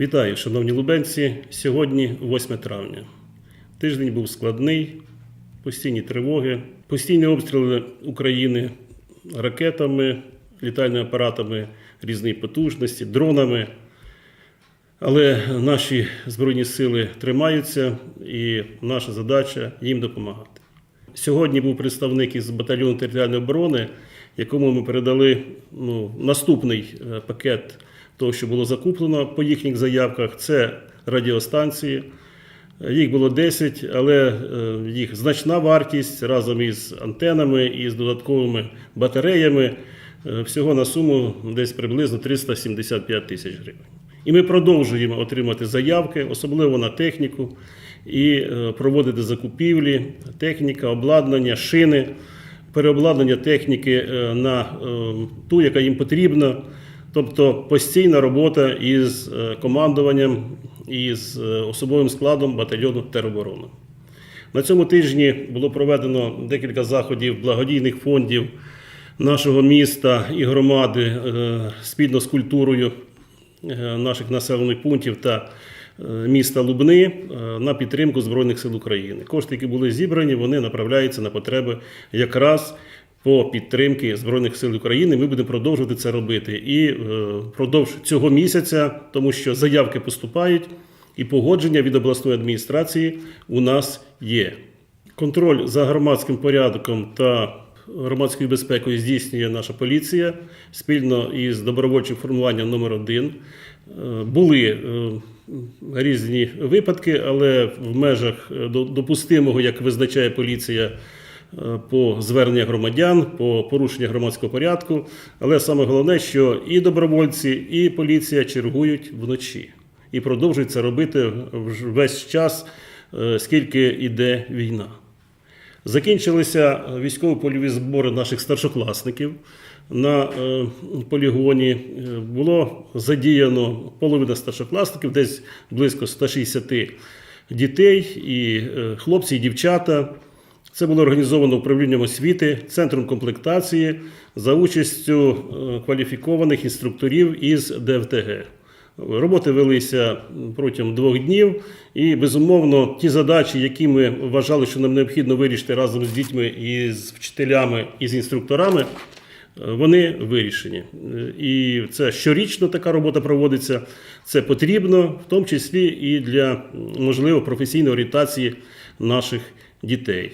Вітаю, шановні лубенці. Сьогодні 8 травня. Тиждень був складний, постійні тривоги, постійні обстріли України ракетами, літальними апаратами різної потужності, дронами. Але наші збройні сили тримаються, і наша задача їм допомагати. Сьогодні був представник із батальйону територіальної оборони, якому ми передали ну, наступний е, пакет того, що було закуплено по їхніх заявках. Це радіостанції. Їх було 10, але е, їх значна вартість разом із антенами і з додатковими батареями е, всього на суму десь приблизно 375 тисяч гривень. І ми продовжуємо отримати заявки, особливо на техніку, і е, проводити закупівлі, техніка, обладнання, шини, переобладнання техніки на ту, яка їм потрібна. Тобто постійна робота із е, командуванням і з е, особовим складом батальйону тероборони. На цьому тижні було проведено декілька заходів благодійних фондів нашого міста і громади е, спільно з культурою наших населених пунктів та міста Лубни на підтримку Збройних сил України. Кошти, які були зібрані, вони направляються на потреби якраз по підтримки Збройних сил України. Ми будемо продовжувати це робити і е, впродовж цього місяця, тому що заявки поступають, і погодження від обласної адміністрації у нас є. Контроль за громадським порядком та громадською безпекою здійснює наша поліція спільно із добровольчим формуванням номер 1 Були е, різні випадки, але в межах е, допустимого, як визначає поліція, е, по звернення громадян, по порушення громадського порядку. Але саме головне, що і добровольці, і поліція чергують вночі і продовжують це робити весь час, е, скільки йде війна. Закінчилися військово-польові збори наших старшокласників. На е, полігоні Е, було задіяно половина старшокласників, десь близько 160 дітей, і хлопці, і дівчата. Це було організовано управлінням освіти, центром комплектації за участю е, кваліфікованих інструкторів із ДФТГ. Роботи велися протягом двох днів, і безумовно ті задачі, які ми вважали, що нам необхідно вирішити разом з дітьми і з вчителями і з інструкторами, е, вони вирішені. Е, І це щорічно така робота проводиться. Це потрібно, в тому числі і для можливо професійної орієнтації наших дітей.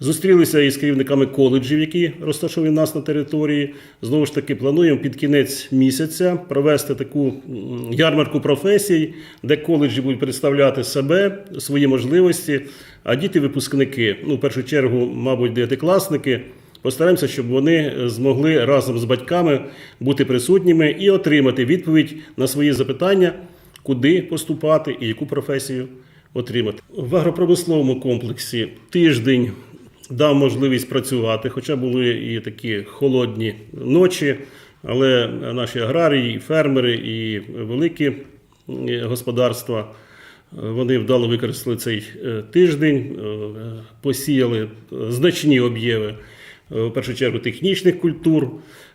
Зустрілися із керівниками коледжів, які розташовані у нас на території. Знову ж таки, плануємо під кінець місяця провести таку ярмарку професій, де коледжі будуть представляти себе, свої можливості. А діти-випускники, ну, в першу чергу, мабуть, дев'ятикласники, постараємося, щоб вони змогли разом з батьками бути присутніми і отримати відповідь на свої запитання, куди поступати і яку професію отримати. В агропромисловому комплексі тиждень дав можливість працювати, хоча були і такі холодні ночі, але наші аграрії, фермери, і великі е, господарства. е, Вони вдало використали цей е, тиждень, посіяли значні об'єми, в першу чергу, технічних культур.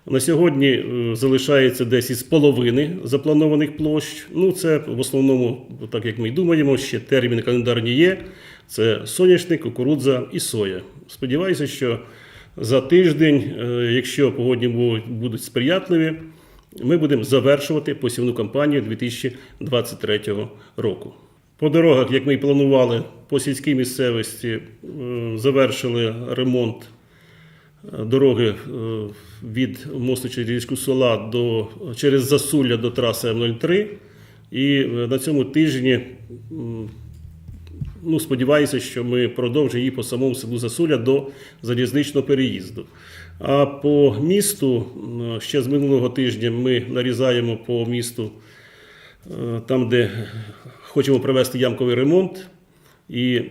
На сьогодні залишається десь із половини запланованих площ. Ну, це в основному, так як ми й думаємо, ще терміни календарні є. Це соняшник, кукурудза і соя. Сподіваюся, що за тиждень, е, якщо погодні будуть сприятливі, ми будемо завершувати посівну кампанію 2023 року. По дорогах, як ми і планували, по сільській місцевості е, завершили ремонт е, дороги від мосту через Сола до, через Засулля до траси М03. І на цьому тижні ну, сподіваюся, що ми продовжимо її по самому селу Засуля до залізничного переїзду. А по місту ще з минулого тижня ми нарізаємо по місту е, там, де хочемо провести ямковий ремонт. І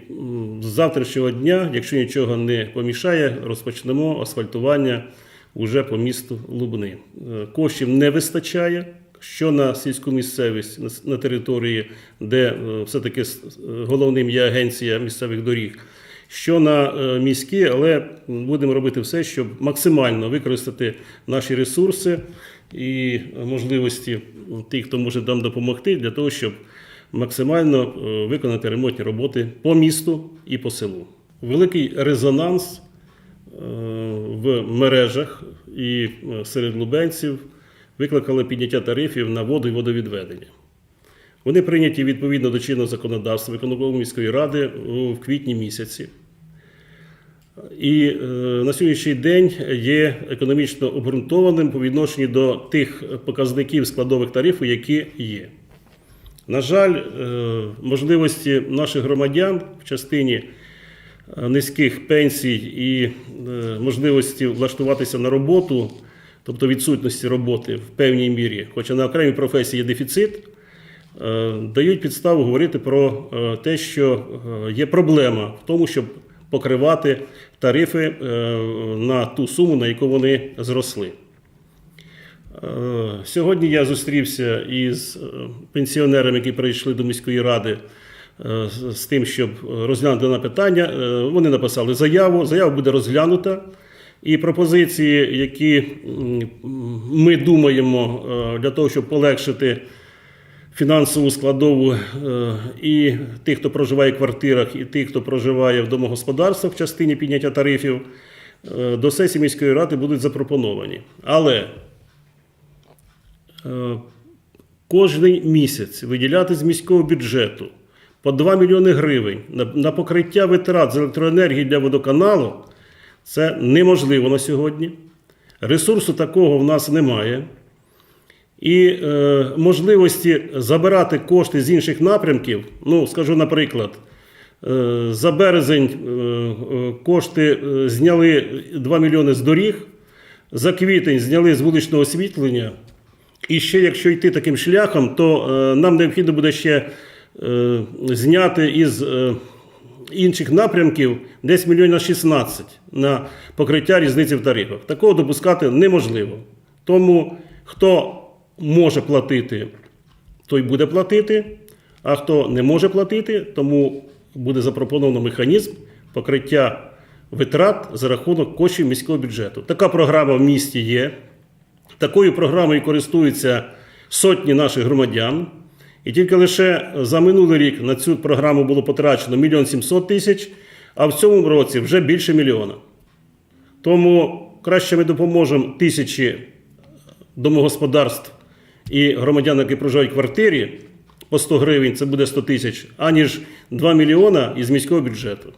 з завтрашнього дня, якщо нічого не помішає, розпочнемо асфальтування уже по місту Лубни. Е, Коштів не вистачає. Що на сільську місцевість на території, де е, все-таки головним є агенція місцевих доріг, що на е, міські, але будемо робити все, щоб максимально використати наші ресурси і можливості тих, хто може нам допомогти, для того, щоб максимально е, виконати ремонтні роботи по місту і по селу. Великий резонанс в мережах і серед лубенців викликало підняття тарифів на воду і водовідведення. Вони прийняті відповідно до чинного законодавства виконкому міської ради в квітні місяці. І е, на сьогоднішній день є економічно обґрунтованим по відношенню до тих показників складових тарифів, які є. На жаль, е, можливості наших громадян в частині е, низьких пенсій і можливості влаштуватися на роботу, тобто відсутності роботи в певній мірі, хоча на окремій професії є дефіцит, е, дають підставу говорити про е, те, що е, є проблема в тому, щоб покривати тарифи на ту суму, на яку вони зросли. Сьогодні я зустрівся із пенсіонерами, які прийшли до міської ради з тим, щоб розглянути дане питання. Вони написали заяву. Заява буде розглянута. І пропозиції, які ми думаємо е, для того, щоб полегшити фінансову складову е, і тих, хто проживає в квартирах, і тих, хто проживає в домогосподарствах в частині підняття тарифів, е, до сесії міської ради будуть запропоновані. Але кожний місяць виділяти з міського бюджету по 2 мільйони гривень на покриття витрат з електроенергії для водоканалу це неможливо на сьогодні. Ресурсу такого в нас немає. І е, можливості забирати кошти з інших напрямків, ну, скажу, наприклад, е, за березень е, е, кошти е, зняли 2 мільйони з доріг, за квітень зняли з вуличного освітлення. І ще, якщо йти таким шляхом, то е, нам необхідно буде ще е, зняти із е, інших напрямків десь мільйона 16 на покриття різниці в тарифах. Такого допускати неможливо. Тому хто може платити, той буде платити, а хто не може платити, тому буде запропоновано механізм покриття витрат за рахунок коштів міського бюджету. Така програма в місті є. Такою програмою користуються сотні наших громадян. І тільки лише за минулий рік на цю програму було потрачено 1 мільйон 700 тисяч, а в цьому році вже більше мільйона. Тому краще ми допоможемо тисячі домогосподарств і громадян, які проживають в квартирі по 100 гривень, це буде 100 тисяч, аніж 2 мільйона із міського бюджету.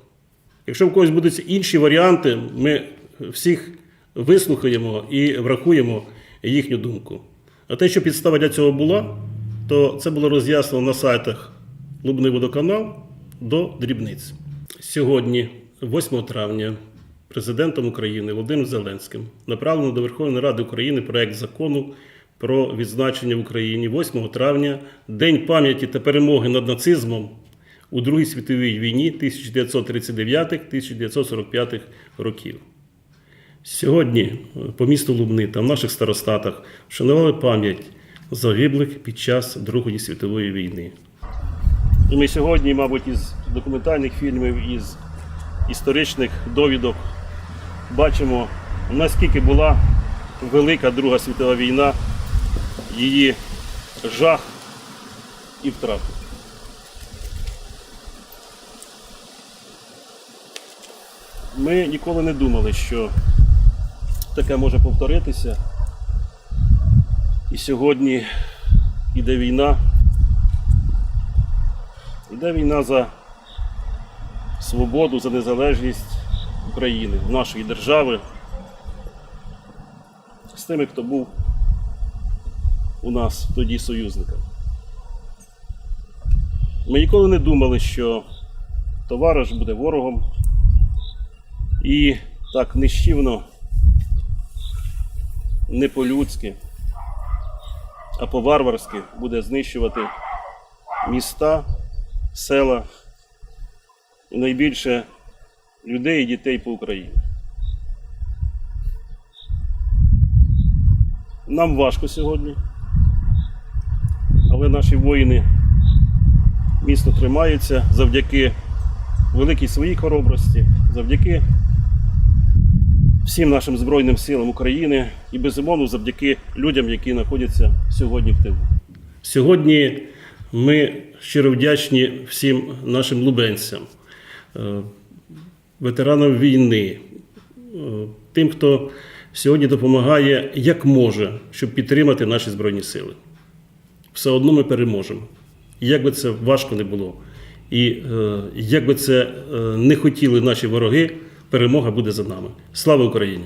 Якщо в когось будуть інші варіанти, ми всіх вислухаємо і врахуємо їхню думку. А те, що підстава для цього була, то це було роз'яснено на сайтах Лубний водоканал до дрібниць. Сьогодні, 8 травня, президентом України Володимиром Зеленським направлено до Верховної Ради України проект закону про відзначення в Україні 8 травня День пам'яті та перемоги над нацизмом у Другій світовій війні 1939-1945 років. Сьогодні е, по місту Лубни та в наших старостатах вшанували пам'ять загиблих під час Другої світової війни. Ми сьогодні, мабуть, із документальних фільмів, із історичних довідок бачимо, наскільки була велика Друга світова війна, її жах і втрати. Ми ніколи не думали, що таке може повторитися. І сьогодні іде війна. Іде війна за свободу, за незалежність України, нашої держави, з тими, хто був у нас тоді союзником. Ми ніколи не думали, що товариш буде ворогом і так нищівно, не по-людськи, а по-варварськи буде знищувати міста, села і найбільше людей і дітей по Україні. Нам важко сьогодні, але наші воїни міцно тримаються завдяки великій своїй хоробрості, завдяки всім нашим Збройним силам України і безумовно завдяки людям, які знаходяться сьогодні в тилу. Сьогодні ми щиро вдячні всім нашим лубенцям, е, ветеранам війни, е, тим, хто сьогодні допомагає як може, щоб підтримати наші Збройні сили. Все одно ми переможемо. Як би це важко не було. І е, як би це не хотіли наші вороги, перемога буде за нами. Слава Україні!